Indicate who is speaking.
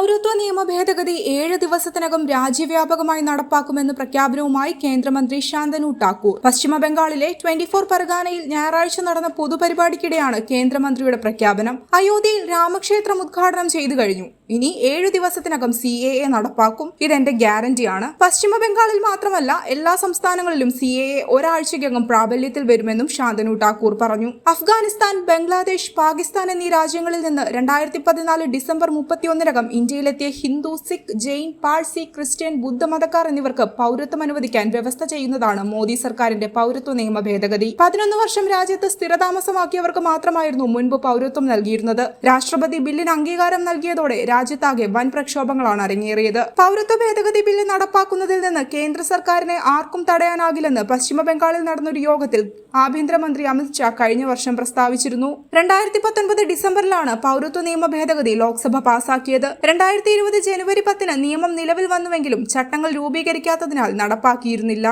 Speaker 1: പൗരത്വ നിയമ ഭേദഗതി ഏഴ് ദിവസത്തിനകം രാജ്യവ്യാപകമായി നടപ്പാക്കുമെന്ന് പ്രഖ്യാപനവുമായി കേന്ദ്രമന്ത്രി ശാന്തനു ഠാക്കൂർ പശ്ചിമ ബംഗാളിലെ ട്വന്റി ഫോർ പരഗാനയിൽ ഞായറാഴ്ച നടന്ന പൊതുപരിപാടിക്കിടെയാണ് കേന്ദ്രമന്ത്രിയുടെ പ്രഖ്യാപനം. അയോധ്യയിൽ രാമക്ഷേത്രം ഉദ്ഘാടനം ചെയ്തു കഴിഞ്ഞു. ഇനി ഏഴ് ദിവസത്തിനകം സി എ എ നടപ്പാക്കും. ഇതെന്റെ ഗ്യാരണ്ടിയാണ് പശ്ചിമ ബംഗാളിൽ മാത്രമല്ല എല്ലാ സംസ്ഥാനങ്ങളിലും സി എ എ ഒരാഴ്ചയ്ക്കകം പ്രാബല്യത്തിൽ വരുമെന്നും ശാന്തനു ഠാക്കൂർ പറഞ്ഞു. അഫ്ഗാനിസ്ഥാൻ ബംഗ്ലാദേശ് പാകിസ്ഥാൻ എന്നീ രാജ്യങ്ങളിൽ നിന്ന് രണ്ടായിരത്തി പതിനാല് ഡിസംബർ മുപ്പത്തിയൊന്നിനകം ഇന്ത്യയിലെത്തിയ ഹിന്ദു സിഖ് ജെയിൻ പാഴ്സി ക്രിസ്ത്യൻ ബുദ്ധമതക്കാർ എന്നിവർക്ക് പൗരത്വം അനുവദിക്കാൻ വ്യവസ്ഥ ചെയ്യുന്നതാണ് മോദി സർക്കാരിന്റെ പൗരത്വ നിയമ ഭേദഗതി. പതിനൊന്ന് വർഷം രാജ്യത്ത് സ്ഥിരതാമസമാക്കിയവർക്ക് മാത്രമായിരുന്നു മുൻപ് പൗരത്വം നൽകിയിരുന്നത്. രാഷ്ട്രപതി ബില്ലിന് അംഗീകാരം നൽകിയതോടെ രാജ്യത്താകെ വൻ പ്രക്ഷോഭങ്ങളാണ് അരങ്ങേറിയത്. പൗരത്വ ഭേദഗതി ബില്ല് നടപ്പാക്കുന്നതിൽ നിന്ന് കേന്ദ്ര സർക്കാരിനെ ആർക്കും തടയാനാകില്ലെന്ന് പശ്ചിമ ബംഗാളിൽ നടന്നൊരു യോഗത്തിൽ ആഭ്യന്തരമന്ത്രി അമിത്ഷാ കഴിഞ്ഞ വർഷം പ്രസ്താവിച്ചിരുന്നു. രണ്ടായിരത്തി പത്തൊൻപത് ഡിസംബറിലാണ് പൗരത്വ നിയമ ഭേദഗതി ലോക്സഭ പാസാക്കിയത്. രണ്ടായിരത്തി ഇരുപത് ജനുവരി പത്തിന് നിയമം നിലവിൽ വന്നുവെങ്കിലും ചട്ടങ്ങൾ രൂപീകരിക്കാത്തതിനാൽ നടപ്പാക്കിയിരുന്നില്ല.